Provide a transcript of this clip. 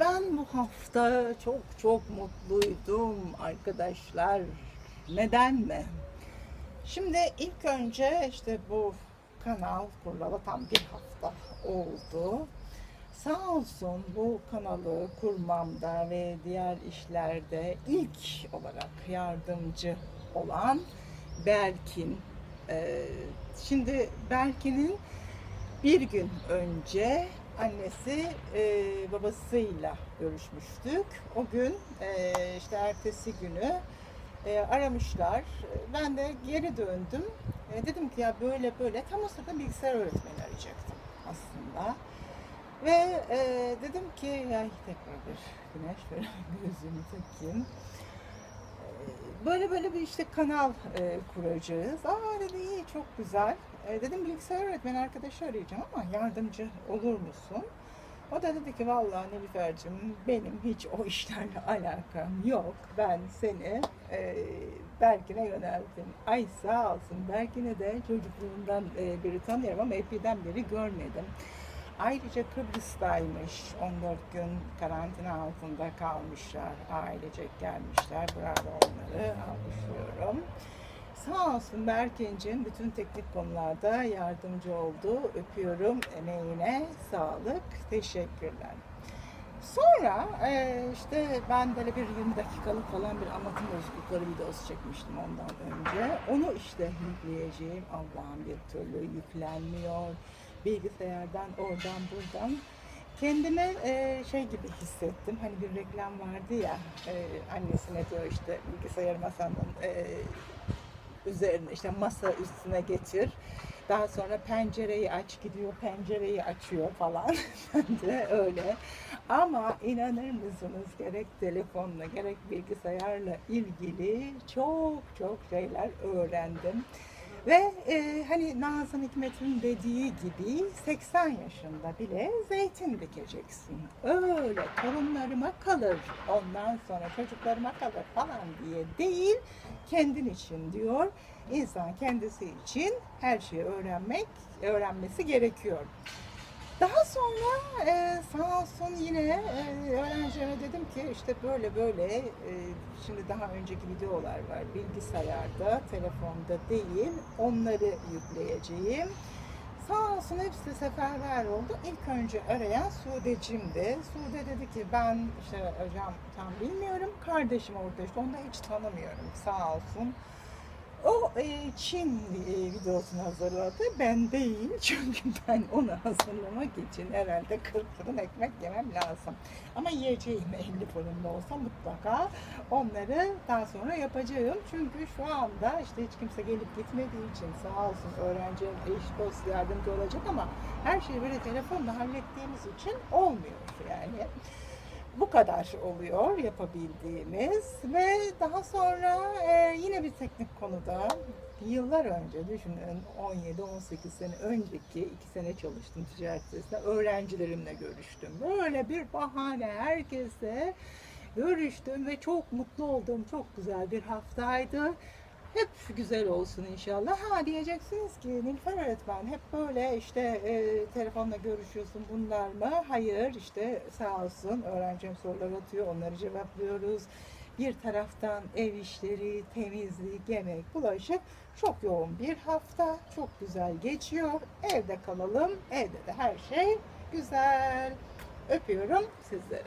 ben bu hafta çok çok mutluydum arkadaşlar. Neden mi? Şimdi ilk önce işte bu kanal kurulalı tam bir hafta oldu. Sağ olsun bu kanalı kurmamda ve diğer işlerde ilk olarak yardımcı olan Berkin. Ee, şimdi Berkin'in bir gün önce annesi e, babasıyla görüşmüştük. O gün e, işte ertesi günü e, aramışlar. Ben de geri döndüm. E, dedim ki ya böyle böyle tam o sırada bilgisayar öğretmeni arayacaktım aslında. Ve e, dedim ki ya tekrar bir güneş böyle gözümü takayım. Böyle böyle bir işte kanal e, kuracağız. Aa dedi iyi çok güzel. E, dedim bilgisayar öğretmeni arkadaşı arayacağım ama yardımcı olur musun? O da dedi ki vallahi Nilüfer'cim benim hiç o işlerle alakam yok. Ben seni e, Berkin'e yönelttim. Ay sağ olsun Berkin'i de çocukluğundan e, beri tanıyorum ama epeyden beri görmedim. Ayrıca Kıbrıs'taymış. 14 gün karantina altında kalmışlar. Ailecek gelmişler. Bravo onları alkışlıyorum. Sağ olsun Berkin'cim bütün teknik konularda yardımcı oldu. Öpüyorum. Emeğine sağlık. Teşekkürler. Sonra e, işte ben böyle bir 20 dakikalık falan bir anlatım bozuklukları videosu çekmiştim ondan önce. Onu işte yükleyeceğim. Allah'ım bir türlü yüklenmiyor. Bilgisayardan oradan buradan. Kendime e, şey gibi hissettim. Hani bir reklam vardı ya e, annesine diyor işte bilgisayar masanın e, üzerine işte masa üstüne getir. Daha sonra pencereyi aç gidiyor, pencereyi açıyor falan. de öyle. Ama inanır mısınız gerek telefonla gerek bilgisayarla ilgili çok çok şeyler öğrendim. Ve e, hani Nazım Hikmet'in dediği gibi 80 yaşında bile zeytin dikeceksin. Öyle torunlarıma kalır, ondan sonra çocuklarıma kalır falan diye değil, kendin için diyor. İnsan kendisi için her şeyi öğrenmek, öğrenmesi gerekiyor. Daha sonra e, sağ olsun yine e, öğrencilerime dedim ki işte böyle böyle e, şimdi daha önceki videolar var bilgisayarda, telefonda değil onları yükleyeceğim. Sağ olsun hepsi seferber oldu. İlk önce arayan Sude'cimdi. Sude dedi ki ben işte hocam tam bilmiyorum. Kardeşim orada işte onu da hiç tanımıyorum sağ olsun. O e, Çin e, videosunu hazırladı. Ben değil. Çünkü ben onu hazırlamak için herhalde 40 fırın ekmek yemem lazım. Ama yiyeceğim 50 fırında olsa mutlaka onları daha sonra yapacağım. Çünkü şu anda işte hiç kimse gelip gitmediği için sağ olsun öğrencilerim eş dost yardımcı olacak ama her şeyi böyle telefonla hallettiğimiz için olmuyor yani bu kadar oluyor yapabildiğimiz ve daha sonra e, yine bir teknik konuda yıllar önce düşünün 17-18 sene önceki iki sene çalıştım ticaret sitesinde öğrencilerimle görüştüm. Böyle bir bahane herkese görüştüm ve çok mutlu oldum. Çok güzel bir haftaydı. Hep güzel olsun inşallah. Ha diyeceksiniz ki Nilüfer öğretmen hep böyle işte e, telefonla görüşüyorsun bunlar mı? Hayır işte sağ olsun öğrencim sorular atıyor onları cevaplıyoruz. Bir taraftan ev işleri, temizlik, yemek, bulaşık çok yoğun bir hafta. Çok güzel geçiyor. Evde kalalım. Evde de her şey güzel. Öpüyorum sizleri.